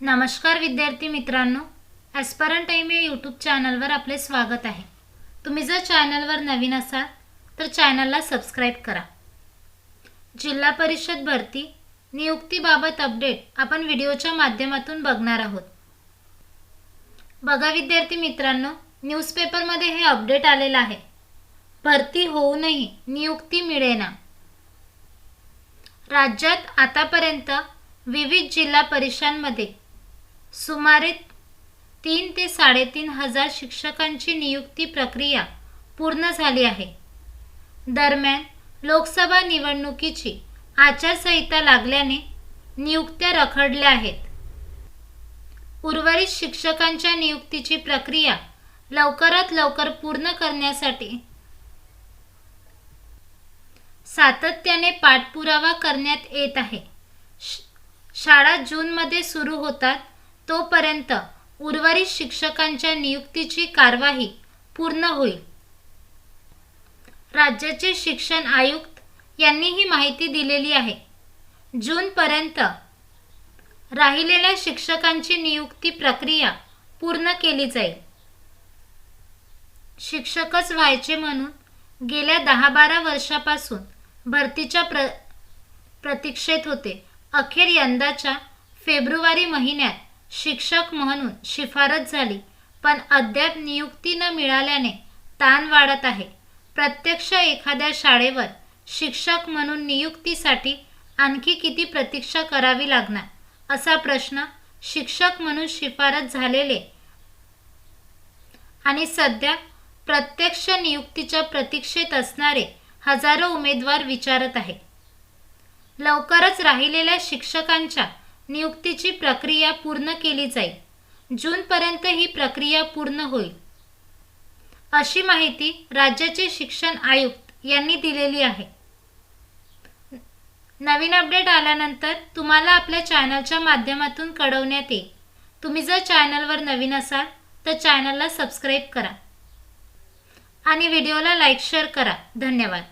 नमस्कार विद्यार्थी मित्रांनो ॲस्परंट टाईम या यूट्यूब चॅनलवर आपले स्वागत आहे. तुम्ही जर चॅनलवर नवीन असाल तर चॅनलला सबस्क्राईब करा. जिल्हा परिषद भरती नियुक्तीबाबत अपडेट आपण व्हिडिओच्या माध्यमातून बघणार आहोत. बघा विद्यार्थी मित्रांनो न्यूजपेपरमध्ये हे अपडेट आलेलं आहे. भरती होऊनही नियुक्ती मिळेना. राज्यात आतापर्यंत विविध जिल्हा परिषदांमध्ये सुमारे तीन ते साडेतीन हजार शिक्षकांची नियुक्ती प्रक्रिया पूर्ण झाली आहे. दरम्यान लोकसभा निवडणुकीची आचारसंहिता लागल्याने नियुक्त्या रखडल्या आहेत. उर्वरित शिक्षकांच्या नियुक्तीची प्रक्रिया लवकरात लवकर पूर्ण करण्यासाठी सातत्याने पाठपुरावा करण्यात येत आहे. शाळा जूनमध्ये सुरू होतात. तोपर्यंत उर्वरित शिक्षकांच्या नियुक्तीची कारवाई पूर्ण होईल. राज्याचे शिक्षण आयुक्त यांनी ही माहिती दिलेली आहे. जूनपर्यंत राहिलेल्या शिक्षकांची नियुक्ती प्रक्रिया पूर्ण केली जाईल. शिक्षकच व्हायचे म्हणून गेल्या दहा बारा वर्षापासून भरतीच्या प्र प्रतीक्षेत होते. अखेर यंदाच्या फेब्रुवारी महिन्यात शिक्षक म्हणून शिफारस झाली पण अद्याप नियुक्ती न मिळाल्याने ताण वाढत आहे. प्रत्यक्ष एखाद्या शाळेवर शिक्षक म्हणून नियुक्तीसाठी आणखी किती प्रतीक्षा करावी लागणार असा प्रश्न शिक्षक म्हणून शिफारस झालेले आणि सध्या प्रत्यक्ष नियुक्तीच्या प्रतीक्षेत असणारे हजारो उमेदवार विचारत आहे लवकरच राहिलेल्या शिक्षकांच्या नियुक्तीची प्रक्रिया पूर्ण केली जाईल. जूनपर्यंत ही प्रक्रिया पूर्ण होईल. अशी माहिती राज्याचे शिक्षण आयुक्त यांनी दिलेली आहे. नवीन अपडेट आल्यानंतर तुम्हाला आपल्या चॅनलच्या माध्यमातून कळवण्यात येईल. तुम्ही जर चॅनलवर नवीन असाल तर चॅनलला सबस्क्राईब करा. आणि व्हिडिओला लाईक शेअर करा. धन्यवाद.